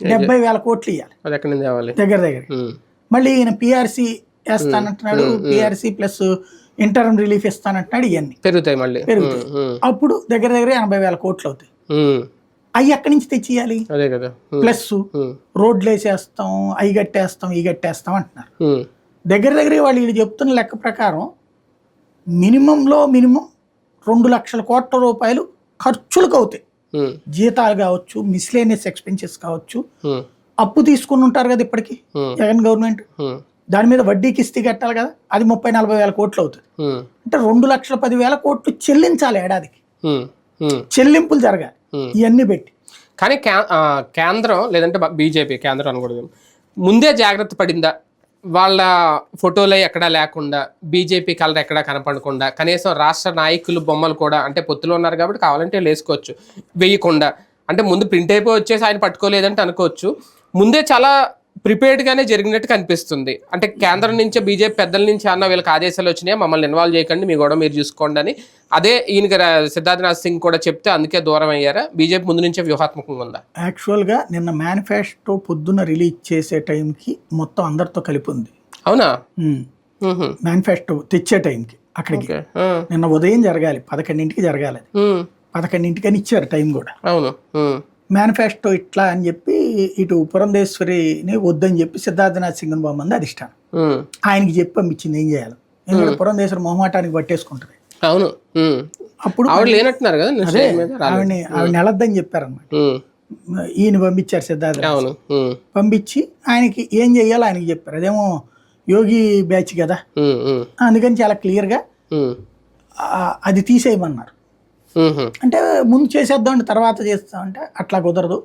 డెబ్బై వేల కోట్లు ఇవ్వాలి దగ్గర దగ్గర. మళ్ళీ ఈయన పిఆర్సీ వేస్తానంటున్నాడు. పిఆర్సీ ప్లస్ ఇంటర్మ్ రిలీఫ్ ఇస్తానంటున్నాడు ఇవన్నీ పెరుగుతాయి మళ్ళీ. పెరుగుతాయి. అప్పుడు దగ్గర దగ్గర ఎనభై వేల కోట్లు అవుతాయి. అవి ఎక్కడి నుంచి తెచ్చియాలి అదే కదా. ఉమ్, ప్లస్ రోడ్లు వేసేస్తాం అవి కట్టేస్తాం ఈ కట్టేస్తాం అంటున్నారు. దగ్గర దగ్గర వాళ్ళు వీళ్ళు చెప్తున్న లెక్క ప్రకారం మినిమంలో మినిమం రెండు లక్షల కోట్ల రూపాయలు ఖర్చులకు అవుతాయి. జీతాలు కావచ్చు మిస్లేనియస్ ఎక్స్పెన్సెస్ కావచ్చు ఉమ్, అప్పు తీసుకుని ఉంటారు కదా ఇప్పటికి Hmm. జగన్ గవర్నమెంట్. దాని మీద వడ్డీ కిస్తీ కట్టాలి కదా అది ముప్పై నలభై వేల కోట్లు అవుతుంది. అంటే రెండు లక్షల పది వేల కోట్లు చెల్లించాలి ఏడాదికి. చెల్లింపులు జరగాలి. Hmm. ఇవన్నీ పెట్టి. కానీ కేంద్రం లేదంటే బీజేపీ కేంద్రం అనకూడదు. ముందే జాగ్రత్త పడిందా? వాళ్ళ ఫోటోలు ఎక్కడా లేకుండా బీజేపీ కలర్ ఎక్కడా కనపడకుండా కనీసం రాష్ట్ర నాయకులు బొమ్మలు కూడా అంటే పొత్తులో ఉన్నారు కాబట్టి కావాలంటే లేసుకోవచ్చు వేసుకోవచ్చు వేయకుండా. అంటే ముందు ప్రింట్ అయిపోయి వచ్చేసి ఆయన పట్టుకోలేదంటే అనుకోవచ్చు. ముందే చాలా prepared గానే జరిగినట్టు కనిపిస్తుంది. అంటే కేంద్రం నుంచి బీజేపీ పెద్దల నుంచి అన్న వీళ్ళకి ఆదేశాలు వచ్చినాయి? మమ్మల్ని ఇన్వాల్వ్ చేయకండి మీ గొడవ మీరు చూసుకోండి అని. అదే ఈయనకి సిద్ధార్థనాథ్ సింగ్ కూడా చెప్తే అందుకే దూరం అయ్యారా? బీజేపీ ముందు నుంచే వ్యూహాత్మకంగా ఉందా? యాక్చువల్గా నిన్న మేనిఫెస్టో పొద్దున్న రిలీజ్ చేసే టైంకి మొత్తం అందరితో కలిపి ఉంది. అవునా? మ్హూ. మేనిఫెస్టో తెచ్చే టైంకి అక్కడికి. నిన్న ఉదయం జరగాలి పదకొండింటికి జరగాలి. మ్. పదకొండింటికి అని ఇచ్చారు టైం కూడా. అవును. మేనిఫెస్టో ఇట్లా అని చెప్పి ఇటు పురంధేశ్వరిని వద్దని చెప్పి సిద్ధార్థనాథ్ సింగ్ బొమ్మంది అధిష్టానం మ్. ఆయనకి చెప్పి పంపించింది ఏం చేయాలి ఎందుకంటే పురంధేశ్వరి మొహమాటానికి పట్టేసుకుంటుంది అవును. అప్పుడు ఆవిడ లేనట్టున్నారు కదా అదే మీద. ఆవిడని ఆవిడ నెలద్దని చెప్పారనమాట. ఈయన పంపించారు సిద్ధార్థ. పంపించి ఆయనకి ఏం చేయాలో ఆయనకి చెప్పారు అదేమో యోగి బ్యాచ్ కదా. అందుకని చాలా క్లియర్గా. అది తీసేయమన్నారు. అంటే ముందు చేసేద్దాం తర్వాత చేస్తామంటే అట్లా కుదరదు